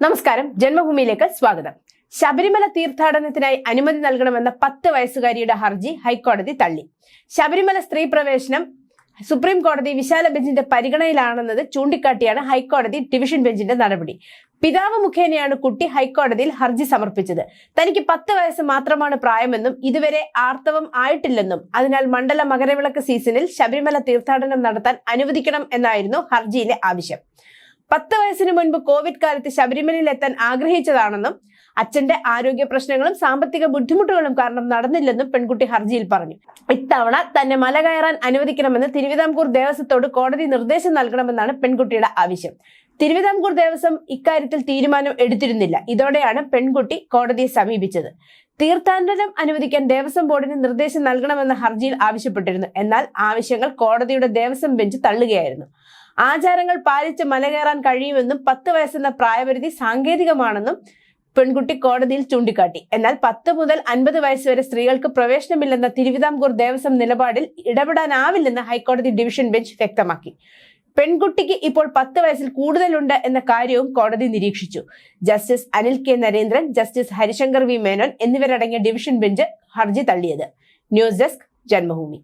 നമസ്കാരം. ജന്മഭൂമിയിലേക്ക് സ്വാഗതം. ശബരിമല തീർത്ഥാടനത്തിനായി അനുമതി നൽകണമെന്ന പത്ത് വയസ്സുകാരിയുടെ ഹർജി ഹൈക്കോടതി തള്ളി. ശബരിമല സ്ത്രീ പ്രവേശനം സുപ്രീം കോടതി വിശാല ബെഞ്ചിന്റെ പരിഗണനയിലാണെന്നത് ചൂണ്ടിക്കാട്ടിയാണ് ഹൈക്കോടതി ഡിവിഷൻ ബെഞ്ചിന്റെ നടപടി. പിതാവ് മുഖേനയാണ് കുട്ടി ഹൈക്കോടതിയിൽ ഹർജി സമർപ്പിച്ചത്. തനിക്ക് പത്ത് വയസ്സ് മാത്രമാണ് പ്രായമെന്നും ഇതുവരെ ആർത്തവം ആയിട്ടില്ലെന്നും അതിനാൽ മണ്ഡല മകരവിളക്ക് സീസണിൽ ശബരിമല തീർത്ഥാടനം നടത്താൻ അനുവദിക്കണം എന്നായിരുന്നു ഹർജിയിലെ ആവശ്യം. പത്ത് വയസ്സിന് മുൻപ് കോവിഡ് കാലത്ത് ശബരിമലയിൽ എത്താൻ ആഗ്രഹിച്ചതാണെന്നും അച്ഛന്റെ ആരോഗ്യ പ്രശ്നങ്ങളും സാമ്പത്തിക ബുദ്ധിമുട്ടുകളും കാരണം നടന്നില്ലെന്നും പെൺകുട്ടി ഹർജിയിൽ പറഞ്ഞു. ഇത്തവണ തന്നെ മല കയറാൻ അനുവദിക്കണമെന്ന് തിരുവിതാംകൂർ ദേവസ്വത്തോട് കോടതി നിർദ്ദേശം നൽകണമെന്നാണ് പെൺകുട്ടിയുടെ ആവശ്യം. തിരുവിതാംകൂർ ദേവസ്വം ഇക്കാര്യത്തിൽ തീരുമാനം എടുത്തിരുന്നില്ല. ഇതോടെയാണ് പെൺകുട്ടി കോടതിയെ സമീപിച്ചത്. തീർത്ഥാടനം അനുവദിക്കാൻ ദേവസ്വം ബോർഡിന് നിർദ്ദേശം നൽകണമെന്ന ഹർജിയിൽ ആവശ്യപ്പെട്ടിരുന്നു. എന്നാൽ ആവശ്യങ്ങൾ കോടതിയുടെ ദേവസ്വം ബെഞ്ച് തള്ളുകയായിരുന്നു. ആചാരങ്ങൾ പാലിച്ച് മലകയറാൻ കഴിയുമെന്നും പത്ത് വയസ്സെന്ന പ്രായപരിധി സാങ്കേതികമാണെന്നും പെൺകുട്ടി കോടതിയിൽ ചൂണ്ടിക്കാട്ടി. എന്നാൽ പത്ത് മുതൽ അൻപത് വയസ്സ് വരെ സ്ത്രീകൾക്ക് പ്രവേശനമില്ലെന്ന തിരുവിതാംകൂർ ദേവസ്വം നിലപാടിൽ ഇടപെടാനാവില്ലെന്ന് ഹൈക്കോടതി ഡിവിഷൻ ബെഞ്ച് വ്യക്തമാക്കി. പെൺകുട്ടിക്ക് ഇപ്പോൾ പത്ത് വയസ്സിൽ കൂടുതലുണ്ട് എന്ന കാര്യവും കോടതി നിരീക്ഷിച്ചു. Justice Anil K Narendran justice Harishankar V Menon എന്നിവരടങ്ങിയ ഡിവിഷൻ ബെഞ്ച് ഹർജി തള്ളിയത്. News desk Janmabhumi.